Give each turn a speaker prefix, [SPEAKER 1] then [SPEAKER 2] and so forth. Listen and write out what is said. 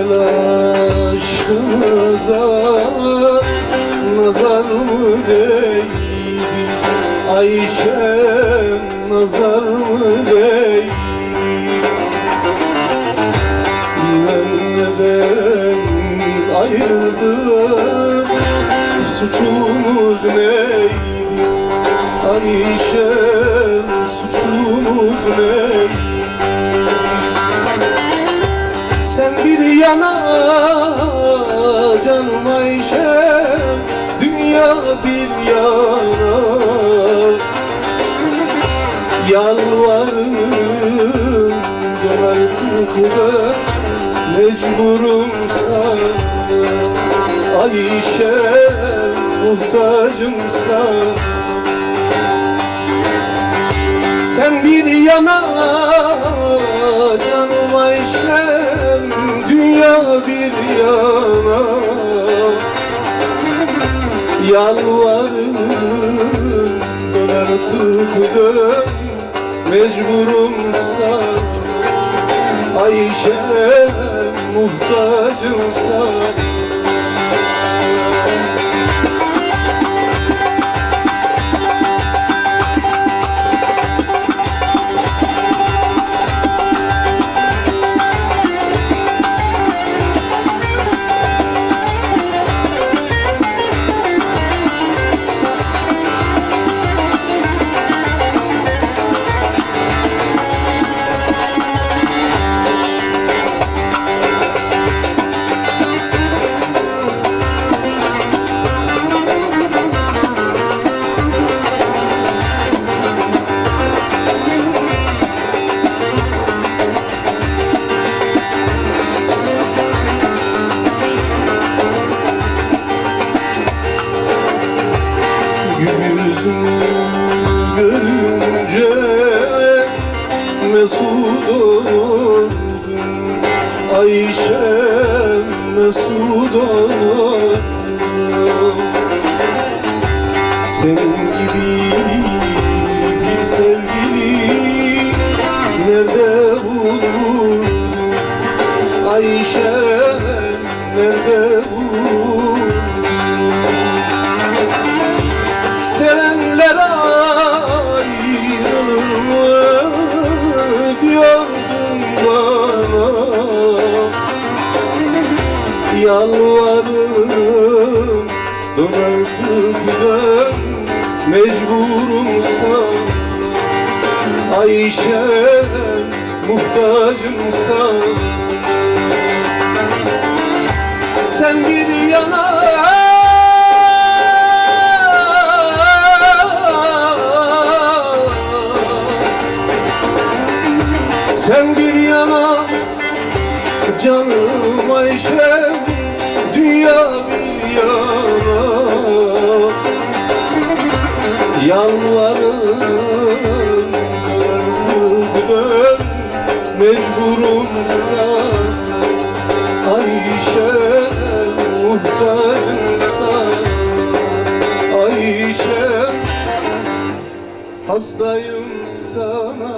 [SPEAKER 1] Güzel aşkımıza nazar mı değdi? Ayşem nazar mı değdi? Bilmem neden ayrıldık Suçumuz neydi? Ayşem suçumuz neydi? Yana canım Ayşem Dünya bir yana. Yalvarırım dön artık ben Mecburum sana. Ayşem muhtacım sana. Sen bir yana bir yana Yalvarırım dön artık dön Mecburum sana. Ayşem muhtacım sana görünce mesut oldum Ayşem mesut oldum Senin Yalvarırım. Dön artık dön Mecburum sana Ayşem muhtacım sana Sen bir yana. Sen bir yana. Canım Ayşem Yana Yalvarırım artık dön Mecburum sana. Ayşem muhtacım sana. Ayşem hastayım sana